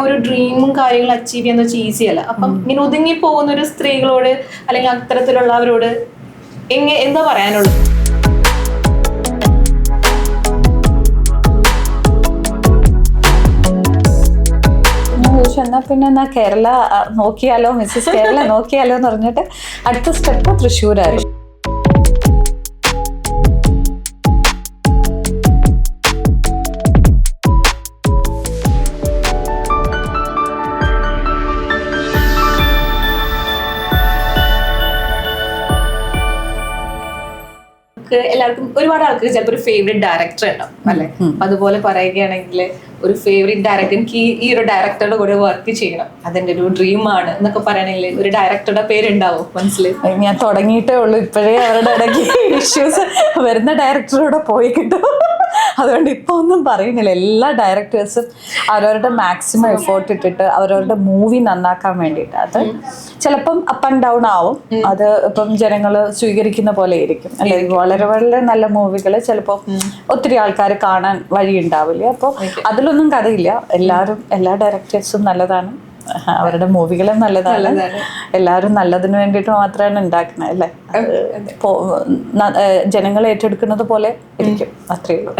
ഒരു ഡ്രീമും കാര്യങ്ങളും അച്ചീവ് ചെയ്യാന്ന് വെച്ചാൽ ഈസി അല്ല. അപ്പം ഇങ്ങനെ ഒതുങ്ങി പോകുന്ന ഒരു സ്ത്രീകളോട് അല്ലെങ്കിൽ അത്തരത്തിലുള്ളവരോട് എങ്ങനെ എന്താ പറയാനുള്ളത്? എന്നാ പിന്നെ എന്നാ കേരള നോക്കിയാലോ മിസ്സസ് കേരള നോക്കിയാലോ എന്ന് പറഞ്ഞിട്ട് അടുത്ത സ്റ്റെപ്പ് തൃശ്ശൂരായിരുന്നു ആൾക്ക് ചിലപ്പോൾ ഒരു ഫേവറേറ്റ് ഡയറക്ടർ ഉണ്ടാവും അല്ലെ? അതുപോലെ പറയുകയാണെങ്കിൽ ഒരു ഫേവറേറ്റ് ഡയറക്ടർ എനിക്ക് ഈ- ഈ ഒരു ഡയറക്ടറുടെ കൂടെ വർക്ക് ചെയ്യണം. അതെന്റെ ഒരു ഡ്രീം ആണ് എന്നൊക്കെ പറയണെങ്കിൽ ഒരു ഡയറക്ടറുടെ പേരുണ്ടാവും മനസ്സിൽ ഞാൻ തുടങ്ങിയിട്ടേ ഉള്ളൂ. ഇപ്പോഴേ അവരുടെ ഇടയ്ക്ക് ഇഷ്യൂസ് വരുന്ന ഡയറക്ടറോടെ പോയി കിട്ടും. അതുകൊണ്ട് ഇപ്പൊ ഒന്നും പറയുന്നില്ല. എല്ലാ ഡയറക്ടേഴ്സും അവരവരുടെ മാക്സിമം എഫേർട്ട് ഇട്ടിട്ട് അവരവരുടെ മൂവി നന്നാക്കാൻ വേണ്ടിയിട്ട്. അത് ചിലപ്പം അപ്പ് ആൻഡ് ഡൗൺ ആവും. അത് ഇപ്പം ജനങ്ങൾ സ്വീകരിക്കുന്ന പോലെ ആയിരിക്കും. അല്ലെ? വളരെ വളരെ നല്ല മൂവികൾ ചിലപ്പോൾ ഒത്തിരി ആൾക്കാർ കാണാൻ വഴി ഉണ്ടാവില്ല അപ്പോൾ അതിലൊന്നും കഥയില്ല. എല്ലാവരും എല്ലാ ഡയറക്ടേഴ്സും നല്ലതാണ്. അവരുടെ മൂവികളും നല്ലതാണ്. എല്ലാവരും നല്ലതിന് വേണ്ടിയിട്ട് മാത്രമാണ് ഉണ്ടാക്കുന്നത് അല്ലേ? ജനങ്ങൾ ഏറ്റെടുക്കുന്നത് പോലെ ഇരിക്കും. അത്രയേ ഉള്ളൂ.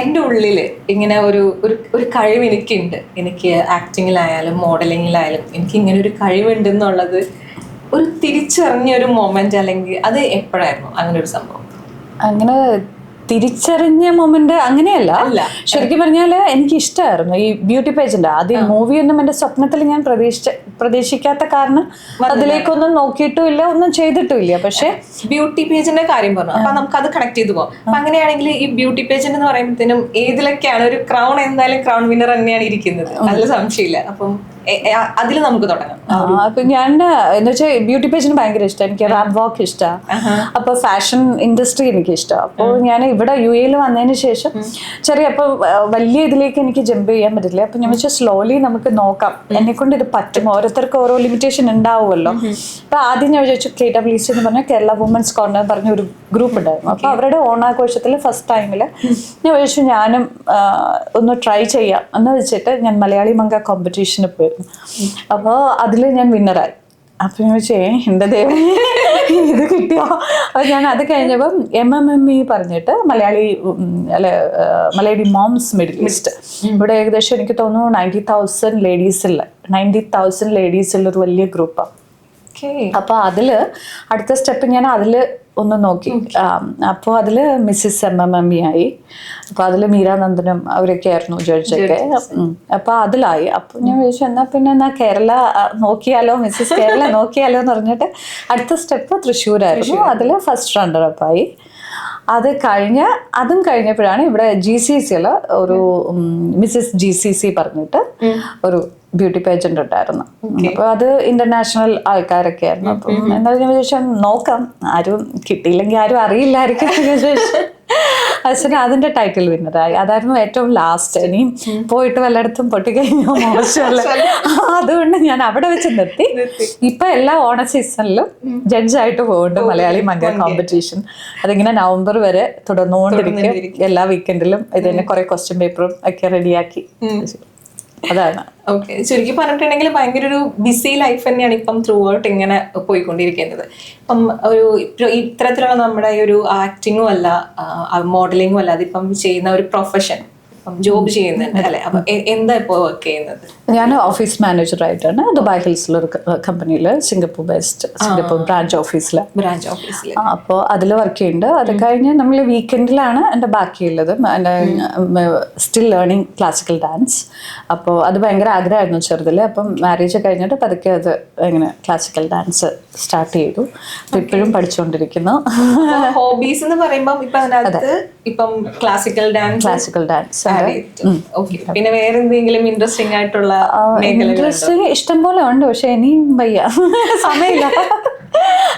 എന്റെ ഉള്ളിൽ ഇങ്ങനെ ഒരു ഒരു ഒരു കഴിവ് എനിക്കുണ്ട്. എനിക്ക് ആക്ടിങ്ങിലായാലും മോഡലിങ്ങിലായാലും എനിക്ക് ഇങ്ങനെ ഒരു കഴിവുണ്ട് എന്നുള്ളത് ഒരു തിരിച്ചറിഞ്ഞ ഒരു മൊമെന്റ് അല്ലെങ്കിൽ അത് എപ്പോഴായിരുന്നു? അങ്ങനെ ഒരു സംഭവം. അങ്ങനെ തിരിച്ചറിഞ്ഞ മൊമെന്റ് അങ്ങനെയല്ല. ശരിക്കും പറഞ്ഞാൽ എനിക്ക് ഇഷ്ടമായിരുന്നു ഈ ബ്യൂട്ടി പേജിന്റെ ആദ്യം മൂവിയൊന്നും എന്റെ സ്വപ്നത്തിൽ ഞാൻ പ്രതീക്ഷിച്ച പ്രതീക്ഷിക്കാത്ത കാരണം അതിലേക്കൊന്നും നോക്കിയിട്ടും ഇല്ല ഒന്നും ചെയ്തിട്ടും ഇല്ല പക്ഷെ ബ്യൂട്ടി പേജിന്റെ കാര്യം പറഞ്ഞു. അപ്പൊ നമുക്ക് അത് കണക്ട് ചെയ്തു പോകാം. അപ്പൊ അങ്ങനെയാണെങ്കിൽ ഈ ബ്യൂട്ടി പേജ് എന്ന് പറയുമ്പോഴത്തേനും ഏതിലൊക്കെയാണ് ഒരു ക്രൗൺ എന്തായാലും ക്രൗൺ വിന്നർ തന്നെയാണ് ഇരിക്കുന്നത്. നല്ല സംശയമില്ല. അപ്പം അതിൽ നമുക്ക് തുടങ്ങാം. അപ്പൊ ഞാൻ എന്ന് വെച്ചാൽ ബ്യൂട്ടി പേജിന് ഭയങ്കര ഇഷ്ടം. എനിക്ക് റാബ് വാക്ക് ഇഷ്ടമാണ് അപ്പൊ ഫാഷൻ ഇൻഡസ്ട്രി എനിക്ക് ഇഷ്ടം അപ്പോൾ ഞാൻ ഇവിടെ യു എയിൽ വന്നതിന് ശേഷം ചെറിയ അപ്പൊ വലിയ ഇതിലേക്ക് എനിക്ക് ജമ്പ് ചെയ്യാൻ പറ്റില്ല. അപ്പൊ ഞാൻ വെച്ചാൽ സ്ലോലി നമുക്ക് നോക്കാം. എന്നെ കൊണ്ട് ഇത് പറ്റും ഓരോരുത്തർക്ക് ഓരോ ലിമിറ്റേഷൻ ഉണ്ടാവുമല്ലോ. അപ്പൊ ആദ്യം ഞാൻ വിചാരിച്ചു കെ ഡബ്ല്യു സി എന്ന് പറഞ്ഞാൽ കേരള വുമൻസ് കോർണർ പറഞ്ഞ ഒരു ഗ്രൂപ്പ് ഉണ്ടായിരുന്നു. അപ്പൊ അവരുടെ ഓണാഘോഷത്തിൽ ഫസ്റ്റ് ടൈമിൽ ഞാൻ വിചാരിച്ചു ഞാനും ഒന്ന് ട്രൈ ചെയ്യാം. എന്ന് വെച്ചിട്ട് ഞാൻ മലയാളി മംഗ കോമ്പറ്റീഷന് പോയിരുന്നു അപ്പോൾ അതിൽ ഞാൻ വിന്നറായി. അപ്പം ഞാൻ വെച്ചേ എന്റെ ദൈവം? ഇത് കിട്ടിയോ? അപ്പം ഞാൻ അത് കഴിഞ്ഞപ്പം എം എം എം ഇ പറഞ്ഞിട്ട് മലയാളി അല്ലെ മലയാളി മോംസ് മിഡിൽ ഈസ്റ്റ്. ഇവിടെ ഏകദേശം എനിക്ക് തോന്നുന്നു നയന്റി തൗസൻഡ് ലേഡീസിൽ നയന്റി തൗസൻഡ് ലേഡീസിലുള്ളൊരു വലിയ ഗ്രൂപ്പാണ് അപ്പോൾ അപ്പൊ അതിൽ അടുത്ത സ്റ്റെപ്പ് ഞാൻ അതിൽ ഒന്ന് നോക്കി. അപ്പോൾ അതിൽ Mrs M M M E ആയി. അപ്പോൾ അതിൽ മീരാനന്ദനും അവരൊക്കെ ആയിരുന്നു ജഡ്ജൊക്കെ. അപ്പോൾ അതിലായി. അപ്പോൾ ഞാൻ ചോദിച്ചു എന്നാൽ പിന്നെ എന്നാൽ കേരള നോക്കിയാലോ മിസ്സിസ് കേരള നോക്കിയാലോ എന്ന് പറഞ്ഞിട്ട് അടുത്ത സ്റ്റെപ്പ് തൃശ്ശൂരായിരുന്നു. അതിൽ ഫസ്റ്റ് റണ്ടർ അപ്പായി അത് കഴിഞ്ഞ് അതും കഴിഞ്ഞപ്പോഴാണ് ഇവിടെ ജി സി സിയിൽ ഒരു മിസ്സിസ് ജി സി സി പറഞ്ഞിട്ട് ഒരു ബ്യൂട്ടി പേജന്റ് ഉണ്ടായിരുന്നു. അപ്പൊ അത് ഇന്റർനാഷണൽ ആൾക്കാരൊക്കെ ആയിരുന്നു അപ്പം എന്താ ശേഷം നോക്കാം. ആരും കിട്ടിയില്ലെങ്കിൽ ആരും അറിയില്ലായിരിക്കും വിചാരിച്ചു അച്ഛന് അതിന്റെ ടൈറ്റിൽ വിന്നറായി അതായിരുന്നു ഏറ്റവും ലാസ്റ്റ് ഇനിയും പോയിട്ട് വല്ലയിടത്തും പൊട്ടിക്കഴിഞ്ഞാൽ മോശമല്ല? അതുകൊണ്ട് ഞാൻ അവിടെ വെച്ച് നിർത്തി. ഇപ്പൊ എല്ലാ ഓണ സീസണിലും ജഡ്ജായിട്ട് പോകുന്നുണ്ട് മലയാളി മംഗ കോമ്പറ്റീഷൻ അതിങ്ങനെ നവംബർ വരെ തുടർന്നുകൊണ്ടിരിക്കും. എല്ലാ വീക്കെൻഡിലും ഇതിന് കുറെ ക്വസ്റ്റ്യൻ പേപ്പറും ഒക്കെ റെഡിയാക്കി അതാണ്. ഓക്കെ ചുരുക്കി പറഞ്ഞിട്ടുണ്ടെങ്കിൽ ഭയങ്കര ഒരു ബിസി ലൈഫ് തന്നെയാണ് ഇപ്പം ത്രൂ ഔട്ട് ഇങ്ങനെ പോയിക്കൊണ്ടിരിക്കുന്നത്. ഇപ്പം ഒരു ഇത്തരത്തിലുള്ള നമ്മുടെ ഒരു ആക്ടിങ്ങും അല്ല മോഡലിങ്ങും അല്ല അതിപ്പം ചെയ്യുന്ന ഒരു പ്രൊഫഷൻ ജോബ് ചെയ്യുന്നുണ്ട് അല്ലെ? അപ്പൊ എന്താ ഇപ്പോൾ വർക്ക് ചെയ്യുന്നത്? ഞാൻ ഓഫീസ് മാനേജർ ആയിട്ടാണ് ദുബായ് ഒരു കമ്പനിയിൽ സിംഗപ്പൂർ ബെസ്റ്റ് സിംഗപ്പൂർ ബ്രാഞ്ച് ഓഫീസിൽ ബ്രാഞ്ച് ഓഫീസിൽ അപ്പോൾ അതിൽ വർക്ക് ചെയ്യുന്നുണ്ട്. അത് കഴിഞ്ഞ് നമ്മൾ വീക്കെൻഡിലാണ് എന്റെ ബാക്കിയുള്ളത്. എന്റെ സ്റ്റിൽ ലേണിംഗ് ക്ലാസിക്കൽ ഡാൻസ് അപ്പോൾ അത് ഭയങ്കര ആഗ്രഹമായിരുന്നു ചെറുതിൽ. അപ്പം മാരേജ് കഴിഞ്ഞിട്ട് പതുക്കെ അത് ഇങ്ങനെ ക്ലാസിക്കൽ ഡാൻസ് സ്റ്റാർട്ട് ചെയ്തു. അപ്പം ഇപ്പോഴും പഠിച്ചുകൊണ്ടിരിക്കുന്നു. ഹോബീസ് എന്ന് പറയുമ്പോൾ ഇപ്പൊ ഇപ്പം ക്ലാസിക്കൽ ഡാൻസ് ക്ലാസിക്കൽ ഡാൻസ് പിന്നെ വേറെ എന്തെങ്കിലും ഇൻട്രസ്റ്റിംഗ് ആയിട്ടുള്ള ഇൻട്രസ്റ്റിംഗ് ഇൻട്രസ്റ്റ് ഇഷ്ടം പോലെ ഉണ്ട് പക്ഷെ ഇനിയും വയ്യ. സമയമില്ല.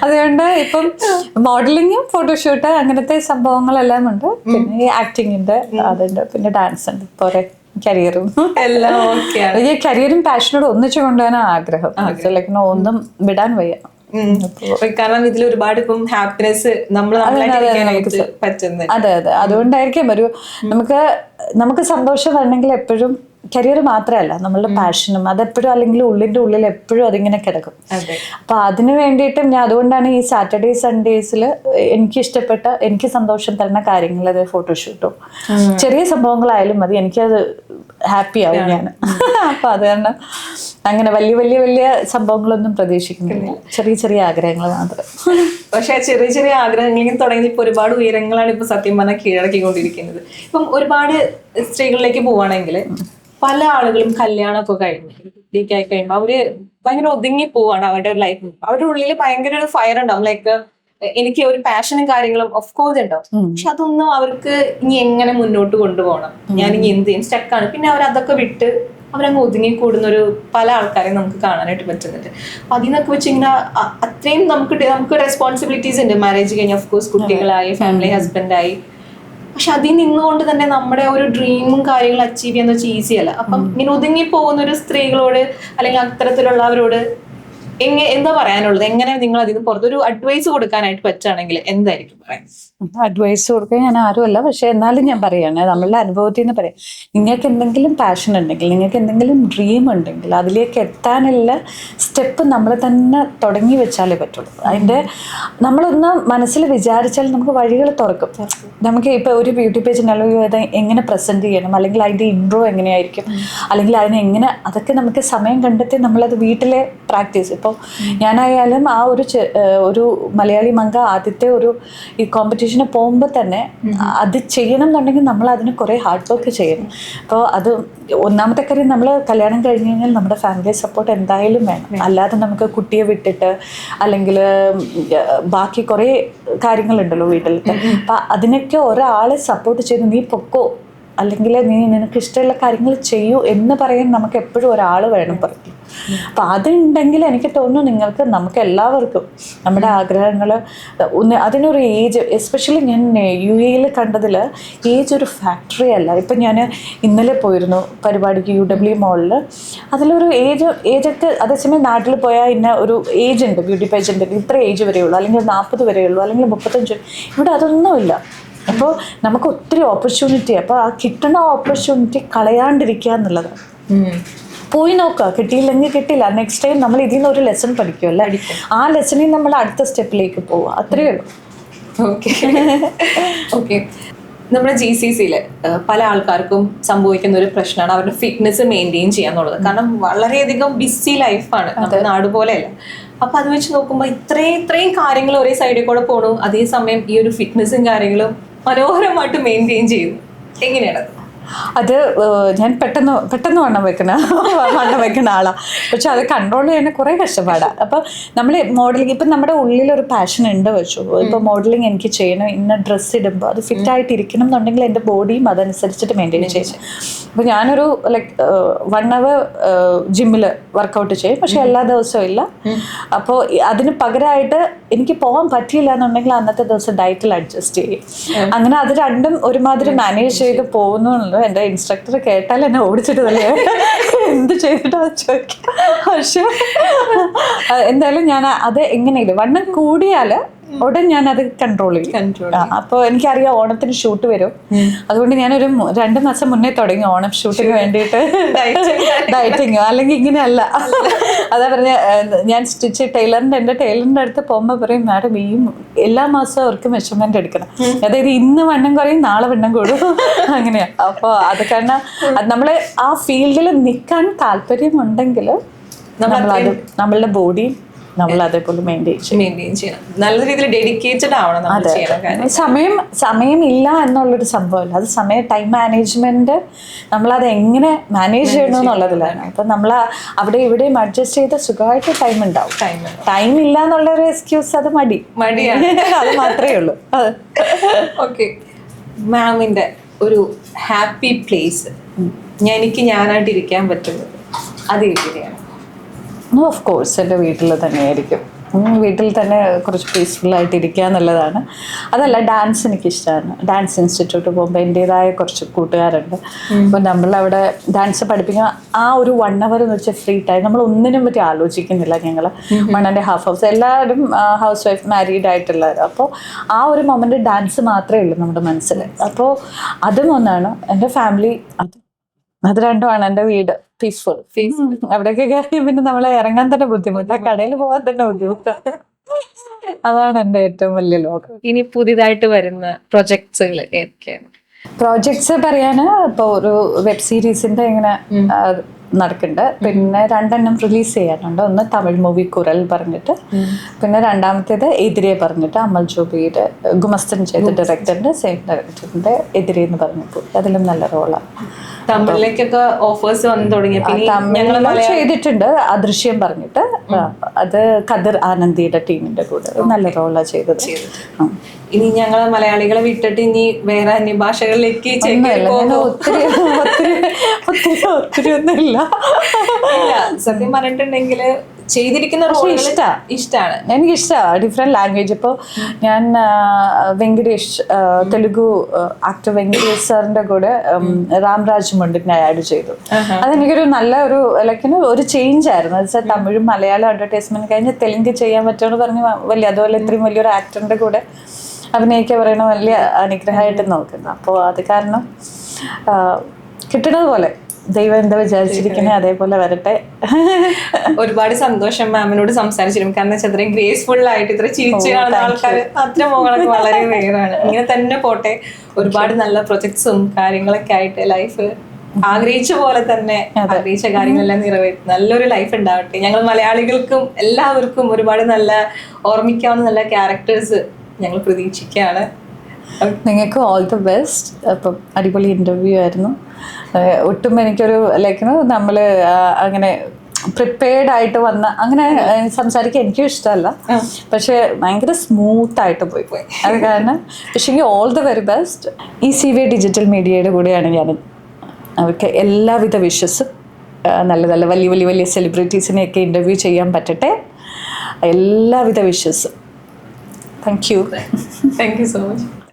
അതുകൊണ്ട് ഇപ്പം മോഡലിങ്ങും ഫോട്ടോഷൂട്ട് അങ്ങനത്തെ സംഭവങ്ങളെല്ലാം ഉണ്ട്. പിന്നെ ഈ ഉണ്ട് അതുണ്ട്. പിന്നെ ഡാൻസ് ഉണ്ട്. പോരെ കരിയറും എല്ലാം കരിയറും പാഷനോട് ഒന്നിച്ചു കൊണ്ടുപോകാൻ ആഗ്രഹം. ലൈക്ക് ഒന്നും വിടാൻ വയ്യ. കാരണം ഇതിൽ ഒരുപാട് ഇപ്പം ഹാപ്പിനെസ് നമ്മൾ അതെ അതെ അതുകൊണ്ടായിരിക്കും ഒരു നമുക്ക് നമുക്ക് സന്തോഷം വരണമെങ്കിൽ എപ്പോഴും കരിയർ മാത്രമല്ല നമ്മളുടെ പാഷനും അതെപ്പോഴും അല്ലെങ്കിൽ ഉള്ളിന്റെ ഉള്ളിൽ എപ്പോഴും അതിങ്ങനെ കിടക്കും. അപ്പൊ അതിനു വേണ്ടിയിട്ടും ഞാൻ അതുകൊണ്ടാണ് ഈ സാറ്റർഡേ സൺഡേസിൽ എനിക്ക് ഇഷ്ടപ്പെട്ട എനിക്ക് സന്തോഷം തരുന്ന കാര്യങ്ങൾ അത് ഫോട്ടോഷൂട്ടും ചെറിയ സംഭവങ്ങളായാലും മതി എനിക്കത് ഹാപ്പി ആവും ഞാൻ. അപ്പൊ അത് കാരണം അങ്ങനെ വലിയ വലിയ വലിയ സംഭവങ്ങളൊന്നും പ്രതീക്ഷിക്കുന്നില്ല. ചെറിയ ചെറിയ ആഗ്രഹങ്ങൾ മാത്രം. പക്ഷെ ചെറിയ ചെറിയ ആഗ്രഹങ്ങളിൽ തുടങ്ങി ഇപ്പൊ ഒരുപാട് ഉയരങ്ങളാണ് ഇപ്പൊ സത്യം പറഞ്ഞാൽ കീഴടക്കിക്കൊണ്ടിരിക്കുന്നത്. ഇപ്പം ഒരുപാട് സ്ത്രീകളിലേക്ക് പോവാണെങ്കിൽ പല ആളുകളും കല്യാണമൊക്കെ കഴിഞ്ഞു. കുട്ടിയൊക്കെ ആയി കഴിയുമ്പോൾ അവർ ഭയങ്കര ഒതുങ്ങി പോവാണ് അവരുടെ ലൈഫ് അവരുടെ ഉള്ളിൽ ഭയങ്കര ഒരു ഫയർ ഉണ്ടാവും. ലൈക്ക് എനിക്ക് ഒരു പാഷനും കാര്യങ്ങളും ഓഫ് കോഴ്സ് ഉണ്ടാവും. പക്ഷെ അതൊന്നും അവർക്ക് ഇനി എങ്ങനെ മുന്നോട്ട് കൊണ്ടുപോകണം? ഞാൻ ഇനി എന്ത് ചെയ്യും? സ്റ്റക്കാണ് പിന്നെ അവർ അതൊക്കെ വിട്ട് അവരങ്ങ് ഒതുങ്ങി കൂടുന്ന ഒരു പല ആൾക്കാരെയും നമുക്ക് കാണാനായിട്ട് പറ്റുന്നുണ്ട്. അപ്പൊ അതിനൊക്കെ വെച്ച് ഇങ്ങനെ അത്രയും നമുക്ക് നമുക്ക് റെസ്പോൺസിബിലിറ്റീസ് ഉണ്ട്. മാരേജ് കഴിഞ്ഞ ഓഫ് കോഴ്സ് കുട്ടികളായി ഫാമിലി ഹസ്ബൻഡായി പക്ഷെ അതിൽ നിന്നുകൊണ്ട് തന്നെ നമ്മുടെ ഒരു ഡ്രീമും കാര്യങ്ങളും അച്ചീവ് ചെയ്യാന്ന് വെച്ചാൽ ഈസിയല്ല അപ്പം ഇങ്ങനെ ഒതുങ്ങി പോകുന്ന ഒരു സ്ത്രീകളോട് അല്ലെങ്കിൽ അത്തരത്തിലുള്ളവരോട് എങ്ങനെ എന്താ പറയാനുള്ളത്? എങ്ങനെ നിങ്ങൾ അതിന് പുറത്തൊരു അഡ്വൈസ് കൊടുക്കാനായിട്ട് പറ്റുകയാണെങ്കിൽ എന്തായിരിക്കും പറയാൻ? അഡ്വൈസ് കൊടുക്കാൻ ഞാൻ ആരുമല്ല. പക്ഷെ എന്നാലും ഞാൻ പറയുകയാണ് നമ്മളുടെ അനുഭവത്തിൽ നിന്ന് പറയാം. നിങ്ങൾക്ക് എന്തെങ്കിലും പാഷൻ ഉണ്ടെങ്കിൽ നിങ്ങൾക്ക് എന്തെങ്കിലും ഡ്രീം ഉണ്ടെങ്കിൽ അതിലേക്ക് എത്താനുള്ള സ്റ്റെപ്പ് നമ്മൾ തന്നെ തുടങ്ങി വെച്ചാലേ പറ്റുള്ളൂ. അതിന്റെ നമ്മളൊന്ന് മനസ്സിൽ വിചാരിച്ചാൽ നമുക്ക് വഴികൾ തുറക്കും. നമുക്ക് ഇപ്പോൾ ഒരു ബ്യൂട്ടി പേജ് ഉണ്ടല്ലോ അത് എങ്ങനെ പ്രസന്റ് ചെയ്യണം? അല്ലെങ്കിൽ അതിന്റെ ഇൻട്രോ എങ്ങനെയായിരിക്കും? അല്ലെങ്കിൽ അതിനെ എങ്ങനെ അതൊക്കെ നമുക്ക് സമയം കണ്ടെത്തി നമ്മളത് വീട്ടിലെ പ്രാക്ടീസ് ഇപ്പോൾ ഞാനായാലും ആ ഒരു ഒരു മലയാളി മങ്ക ആദ്യത്തെ ഒരു ഈ കോമ്പറ്റീഷന് പോകുമ്പോൾ തന്നെ അത് ചെയ്യണം എന്നുണ്ടെങ്കിൽ നമ്മൾ അതിന് കുറേ ഹാർഡ് വർക്ക് ചെയ്യണം. അപ്പോൾ അത് ഒന്നാമത്തെ കാര്യം നമ്മൾ കല്യാണം കഴിഞ്ഞ് കഴിഞ്ഞാൽ നമ്മുടെ ഫാമിലി സപ്പോർട്ട് എന്തായാലും വേണം. അല്ലാതെ നമുക്ക് കുട്ടിയെ വിട്ടിട്ട് അല്ലെങ്കിൽ ബാക്കി കുറേ കാര്യങ്ങളുണ്ടല്ലോ വീട്ടിലത്തെ. അപ്പം അതിനൊക്കെ ഒരാളെ സപ്പോർട്ട് ചെയ്ത് നീ പൊക്കോ? അല്ലെങ്കിൽ നീ നിനക്ക് ഇഷ്ടമുള്ള കാര്യങ്ങൾ ചെയ്യൂ എന്ന് പറയാൻ നമുക്ക് എപ്പോഴും ഒരാൾ വേണം പറയും അപ്പം അതുണ്ടെങ്കിൽ എനിക്ക് തോന്നുന്നു നിങ്ങൾക്ക് നമുക്ക് എല്ലാവർക്കും നമ്മുടെ ആഗ്രഹങ്ങൾ ഒന്ന് അതിനൊരു ഏജ് എസ്പെഷ്യലി ഞാൻ യു എയിൽ കണ്ടതിൽ ഏജ് ഒരു ഫാക്ടറി അല്ല. ഇപ്പം ഞാൻ ഇന്നലെ പോയിരുന്നു പരിപാടിക്ക് യു ഡബ്ല്യു മോളിൽ അതിലൊരു ഏജ് ഏജൊക്കെ അതേസമയം നാട്ടിൽ പോയാൽ ഇന്ന ഒരു ഏജ് ഉണ്ട് ബ്യൂട്ടി പേജന്റ് ഇത്ര ഏജ് വരെയുള്ളൂ അല്ലെങ്കിൽ നാൽപ്പത് വരെയുള്ളൂ അല്ലെങ്കിൽ മുപ്പത്തഞ്ച് ഇവിടെ അതൊന്നുമില്ല. അപ്പോൾ നമുക്ക് ഒത്തിരി ഓപ്പർച്യൂണിറ്റി അപ്പോൾ ആ കിട്ടുന്ന ഓപ്പർച്യൂണിറ്റി കളയാണ്ടിരിക്കുക എന്നുള്ളതാണ് പോയി നോക്കുക കിട്ടിയില്ലെങ്കിൽ കിട്ടില്ല. നെക്സ്റ്റ് ടൈം നമ്മൾ ഇതിൽ നിന്ന് ഒരു ലെസൺ പഠിക്കുമല്ലേ ആ ലെസണിൽ നമ്മൾ അടുത്ത സ്റ്റെപ്പിലേക്ക് പോവുക. അത്രയേ ഉള്ളൂ. ഓക്കെ ഓക്കെ നമ്മുടെ ജി സി സിയിൽ പല ആൾക്കാർക്കും സംഭവിക്കുന്ന ഒരു പ്രശ്നമാണ് അവരുടെ ഫിറ്റ്നസ് മെയിന്റെയിൻ ചെയ്യാന്നുള്ളത് കാരണം വളരെയധികം ബിസി ലൈഫാണ് നമ്മുടെ നാട് പോലെയല്ല. അപ്പൊ അത് വെച്ച് നോക്കുമ്പോൾ ഇത്രയും ഇത്രയും കാര്യങ്ങൾ ഒരേ സൈഡിൽ കൂടെ പോണു. അതേസമയം ഈ ഒരു ഫിറ്റ്നസും കാര്യങ്ങളും മനോഹരമായിട്ട് മെയിന്റെയിൻ ചെയ്യും എങ്ങനെയാണത് അത് ഞാൻ പെട്ടെന്ന് പെട്ടെന്ന് വണ്ണം വെക്കുന്ന വണ്ണം വെക്കുന്ന ആളാണ് പക്ഷെ അത് കൺട്രോൾ ചെയ്യുന്ന കുറേ കഷ്ടപ്പാടാണ് അപ്പം നമ്മൾ മോഡലിംഗ് ഇപ്പം നമ്മുടെ ഉള്ളിൽ ഒരു പാഷൻ ഉണ്ട് വെച്ചു. ഇപ്പം മോഡലിംഗ് എനിക്ക് ചെയ്യണം ഇന്ന ഡ്രസ്സ് ഇടുമ്പോൾ അത് ഫിറ്റ് ആയിട്ട് ഇരിക്കണം എന്നുണ്ടെങ്കിൽ എന്റെ ബോഡിയും അതനുസരിച്ചിട്ട് മെയിന്റെയിൻ ചെയ്യും അപ്പോൾ ഞാനൊരു ലൈക്ക് വൺ അവർ ജിമ്മിൽ വർക്കൗട്ട് ചെയ്യും. പക്ഷെ എല്ലാ ദിവസവും ഇല്ല. അപ്പോൾ അതിന് പകരമായിട്ട് എനിക്ക് പോകാൻ പറ്റിയില്ല എന്നുണ്ടെങ്കിൽ അന്നത്തെ ദിവസം ഡയറ്റിൽ അഡ്ജസ്റ്റ് ചെയ്യും. അങ്ങനെ അത് രണ്ടും ഒരുമാതിരി മാനേജ് ചെയ്ത് പോകുന്നു എന്നുള്ളത് എന്റെ ഇൻസ്ട്രക്ടർ കേട്ടാൽ എന്നെ ഓടിച്ചിട്ട് തന്നെ എന്ത് ചെയ്തിട്ടാ ചോദിക്കാം പക്ഷെ എന്തായാലും ഞാൻ അത് എങ്ങനെയില്ല വണ്ണം കൂടിയാൽ ഉടൻ ഞാൻ അത് കൺട്രോൾ ചെയ്യും. അപ്പോൾ എനിക്കറിയാം ഓണത്തിന് ഷൂട്ട് വരും. അതുകൊണ്ട് ഞാനൊരു രണ്ട് മാസം മുന്നേ തുടങ്ങി ഓണം ഷൂട്ടിന് വേണ്ടിയിട്ട്. ഡയറ്റിങ് അല്ലെങ്കിൽ ഇങ്ങനെയല്ല. അതാ പറഞ്ഞ ഞാൻ സ്റ്റിച്ച് ടൈലറിന്റെ എന്റെ ടൈലറിന്റെ അടുത്ത് പോകുമ്പോൾ പറയും മാഡം ഈ എല്ലാ മാസവും അവർക്ക് മെഷർമെന്റ് എടുക്കണം. അതായത് ഇന്ന് വണ്ണം കുറയും നാളെ വണ്ണം കൂടും. അങ്ങനെയാ അപ്പോൾ അത് കാരണം നമ്മളെ നമ്മൾ ആ ഫീൽഡിൽ നിൽക്കാൻ താല്പര്യമുണ്ടെങ്കിൽ നമ്മളത് നമ്മളുടെ ബോഡി നമ്മൾ അതേപോലെ മെയിന്റെയിൻ ചെയ്യും മെയിന്റെയിൻ ചെയ്യണം. നല്ല രീതിയിൽ ഡെഡിക്കേറ്റഡ് ആവണം നമ്മൾ ചെയ്യണം സമയം സമയമില്ല എന്നുള്ളൊരു സംഭവമല്ല. അത് സമയ ടൈം മാനേജ്മെന്റ് നമ്മളത് എങ്ങനെ മാനേജ് ചെയ്യണം എന്നുള്ളതിലാണ്. അപ്പം നമ്മൾ അവിടെ ഇവിടെയും അഡ്ജസ്റ്റ് ചെയ്ത സുഖമായിട്ട് ടൈം ഉണ്ടാവും. ടൈം ഇല്ല എന്നുള്ളൊരു എക്സ്ക്യൂസ് അത് മടി. മടിയാണ്. അത് മാത്രമേ ഉള്ളൂ. ഓക്കെ മാമിന്റെ ഒരു ഹാപ്പി പ്ലേസ് എനിക്ക് ഞാനായിട്ട് ഇരിക്കാൻ പറ്റുന്നത് അത് എവിടെയാണ് ഓഫ് കോഴ്സ് എന്റെ വീട്ടിൽ തന്നെയായിരിക്കും. വീട്ടിൽ തന്നെ കുറച്ച് പീസ്ഫുൾ ആയിട്ട് ഇരിക്കുക എന്നുള്ളതാണ്. അതല്ല ഡാൻസ് എനിക്കിഷ്ടമാണ് ഡാൻസ് ഇൻസ്റ്റിറ്റ്യൂട്ട് പോകുമ്പോൾ എന്റെതായ കുറച്ച് കൂട്ടുകാരുണ്ട്. അപ്പോൾ നമ്മളവിടെ ഡാൻസ് പഠിപ്പിക്കുന്ന ആ ഒരു വൺ അവർ എന്ന് വെച്ചാൽ ഫ്രീ ടൈം നമ്മൾ ഒന്നിനും പറ്റി ആലോചിക്കുന്നില്ല ഞങ്ങൾ വൺ ആൻഡ് ഹാഫ് ഹൗസ് എല്ലാവരും ഹൗസ് വൈഫ് മാരീഡ് ആയിട്ടുള്ളവർ അപ്പോൾ ആ ഒരു മൊമെന്റ് ഡാൻസ് മാത്രമേ ഉള്ളൂ നമ്മുടെ മനസ്സിൽ അപ്പോൾ അതും ഒന്നാണ്. എന്റെ ഫാമിലി അത് അത് രണ്ടുമാണ് എന്റെ വീട്. പീസ്ഫുൾ അവിടെയൊക്കെ കയറി പിന്നെ നമ്മളെ ഇറങ്ങാൻ തന്നെ ബുദ്ധിമുട്ടാ. കടയിൽ പോകാൻ തന്നെ ബുദ്ധിമുട്ടാണ് അതാണ് എന്റെ ഏറ്റവും വലിയ ലോകം. ഇനി പുതിയതായിട്ട് വരുന്ന പ്രൊജക്ട്സുകൾ ഏതൊക്കെയാണ്? പ്രോജക്ട്സ് പറയാന് ഇപ്പൊ ഒരു വെബ് സീരീസിന്റെ ഇങ്ങനെ നടക്കുന്നുണ്ട് പിന്നെ രണ്ടെണ്ണം റിലീസ് ചെയ്യാനുണ്ട്. ഒന്ന് തമിഴ് മൂവി കുരൽ പറഞ്ഞിട്ട്. പിന്നെ രണ്ടാമത്തേത് എതിരെ പറഞ്ഞിട്ട് അമൽ ജോബിയുടെ ഗുമസ്തൻ ചെയ്ത ഡയറക്ടറിന്റെ സെയിം ഡയറക്ടറിന്റെ എതിരെ എന്ന് പറഞ്ഞപ്പോൾ അതിലും നല്ല റോളാണ് തമിഴിലേക്കൊക്കെ ഓഫേഴ്സ് വന്നു തുടങ്ങിയ ചെയ്തിട്ടുണ്ട്. അദൃശ്യം പറഞ്ഞിട്ട്. അത് കതിർ ആനന്ദിയുടെ ടീമിന്റെ കൂടെ. നല്ല റോളാണ് ചെയ്തത്. ഇനി ഞങ്ങൾ മലയാളികളെ വിട്ടിട്ട് ഇനി വേറെ അന്യഭാഷകളിലേക്ക് ഒത്തിരി ഒത്തിരി ഒത്തിരി ഒന്നുമില്ല. സത്യം പറഞ്ഞിട്ടുണ്ടെങ്കിൽ ചെയ്തിരിക്കുന്ന. ഇഷ്ടമാണ് എനിക്ക് ഇഷ്ടമാണ് ഡിഫറെന്റ് ലാംഗ്വേജ് ഇപ്പോൾ ഞാൻ വെങ്കടേഷ് തെലുഗു ആക്ടർ വെങ്കടേഷ് സാറിന്റെ കൂടെ രാംരാജ് മുണ്ടിനെ ആഡ് ചെയ്തു. അതെനിക്കൊരു നല്ല ഒരു ലൈക്കിന് ഒരു ചേഞ്ച് ആയിരുന്നു. വെച്ചാൽ തമിഴും മലയാളം അഡ്വർടൈസ്മെന്റ് കഴിഞ്ഞ് തെലുങ്ക് ചെയ്യാൻ പറ്റുമെന്ന് പറഞ്ഞ് വലിയ അതുപോലെ ഇത്രയും വലിയൊരു ആക്ടറിന്റെ കൂടെ അഭിനയിക്കാൻ പറയുന്ന വലിയ അനുഗ്രഹമായിട്ട് നോക്കുന്നു. അപ്പോൾ അത് കാരണം കിട്ടണത് പോലെ. ദൈവം എന്താ വിചാരിച്ചിരിക്കുന്നത് അതേപോലെ വരട്ടെ. ഒരുപാട് സന്തോഷം മാമിനോട് സംസാരിച്ചിരുന്നു. കാരണം വെച്ചാൽ അത്രയും ഗ്രേസ്ഫുൾ ആയിട്ട് ഇത്ര ചിരിച്ചു കാണുന്ന ആൾക്കാർ അത്ര മോളൊക്കെ വളരെ വേറാണ് ഇങ്ങനെ തന്നെ പോട്ടെ. ഒരുപാട് നല്ല പ്രൊജക്ട്സും കാര്യങ്ങളൊക്കെ ആയിട്ട് ലൈഫ് ആഗ്രഹിച്ച പോലെ തന്നെ ആഗ്രഹിച്ച കാര്യങ്ങളെല്ലാം നിറവേറ്റും. നല്ലൊരു ലൈഫ് ഉണ്ടാവട്ടെ. ഞങ്ങൾ മലയാളികൾക്കും എല്ലാവർക്കും ഒരുപാട് നല്ല ഓർമ്മിക്കാവുന്ന നല്ല ക്യാരക്ടേഴ്സ് ഞങ്ങൾ പ്രതീക്ഷിക്കുകയാണ്. നിങ്ങൾക്ക് ഓൾ ദി ബെസ്റ്റ് അപ്പം അടിപൊളി ഇന്റർവ്യൂ ആയിരുന്നു. ഒട്ടും എനിക്കൊരു ലൈക്ക് നമ്മൾ അങ്ങനെ പ്രിപ്പയർഡ് ആയിട്ട് വന്ന അങ്ങനെ സംസാരിക്കാൻ എനിക്കും ഇഷ്ടമല്ല. പക്ഷേ ഭയങ്കര സ്മൂത്ത് ആയിട്ട് പോയി പോയി. അത് കാരണം പക്ഷേ ഓൾ ദ വെരി ബെസ്റ്റ് ഈ സി വി ഡിജിറ്റൽ മീഡിയയുടെ കൂടെയാണ് ഞാൻ. അവർക്ക് എല്ലാവിധ വിഷസും നല്ല നല്ല വലിയ വലിയ വലിയ സെലിബ്രിറ്റീസിനെയൊക്കെ ഇന്റർവ്യൂ ചെയ്യാൻ പറ്റട്ടെ. എല്ലാവിധ വിഷസും thank you thank you so much